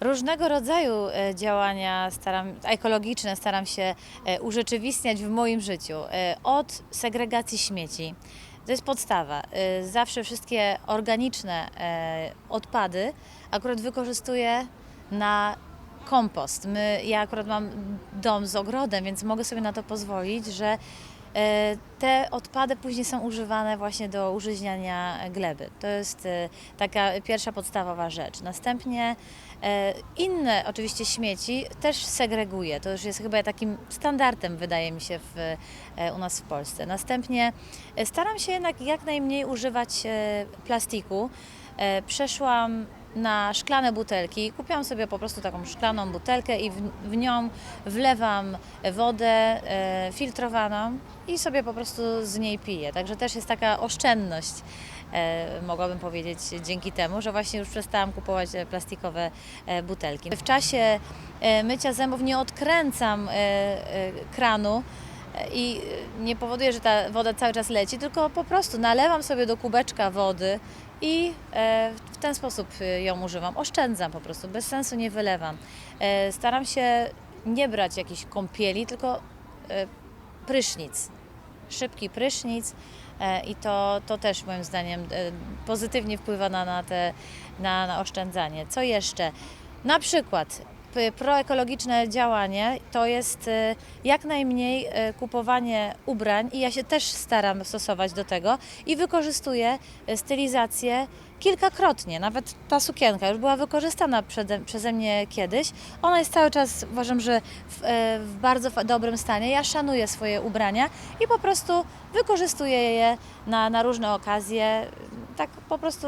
Różnego rodzaju e, działania staram, ekologiczne staram się e, urzeczywistniać w moim życiu. E, Od segregacji śmieci. To jest podstawa. Zawsze wszystkie organiczne odpady akurat wykorzystuję na kompost. My, ja akurat mam dom z ogrodem, więc mogę sobie na to pozwolić, że te odpady później są używane właśnie do użyźniania gleby. To jest e, taka pierwsza podstawowa rzecz. Następnie e, inne oczywiście śmieci też segreguję. To już jest chyba takim standardem, wydaje mi się, w, e, u nas w Polsce. Następnie e, staram się jednak jak najmniej używać e, plastiku. E, Przeszłam na szklane butelki. Kupiłam sobie po prostu taką szklaną butelkę i w, w nią wlewam wodę e, filtrowaną i sobie po prostu z niej piję. Także też jest taka oszczędność, e, mogłabym powiedzieć, dzięki temu, że właśnie już przestałam kupować e, plastikowe e, butelki. W czasie e, mycia zębów nie odkręcam e, e, kranu, i nie powoduje, że ta woda cały czas leci, tylko po prostu nalewam sobie do kubeczka wody i e, w ten sposób ją używam. Oszczędzam po prostu, bez sensu nie wylewam. E, Staram się nie brać jakiejś kąpieli, tylko e, prysznic. Szybki prysznic i to, to też moim zdaniem pozytywnie wpływa na, na, te, na, na oszczędzanie. Co jeszcze? Na przykład proekologiczne działanie to jest e, jak najmniej e, kupowanie ubrań i ja się też staram stosować do tego i wykorzystuję e, stylizację kilkakrotnie. Nawet ta sukienka już była wykorzystana przede, przeze mnie kiedyś. Ona jest cały czas, uważam, że w, w bardzo dobrym stanie. Ja szanuję swoje ubrania i po prostu wykorzystuję je na, na różne okazje. Tak po prostu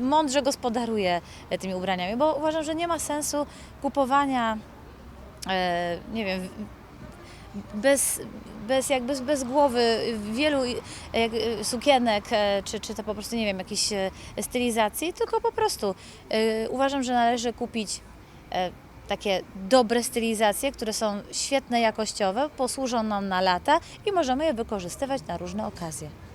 mądrze gospodaruję e, tymi ubraniami, bo uważam, że nie ma sensu kupowania, e, nie wiem, bez, bez, jak bez, głowy wielu e, sukienek, czy, czy to po prostu, nie wiem, jakiejś stylizacji, tylko po prostu uważam, że należy kupić takie dobre stylizacje, które są świetne jakościowe, posłużą nam na lata i możemy je wykorzystywać na różne okazje.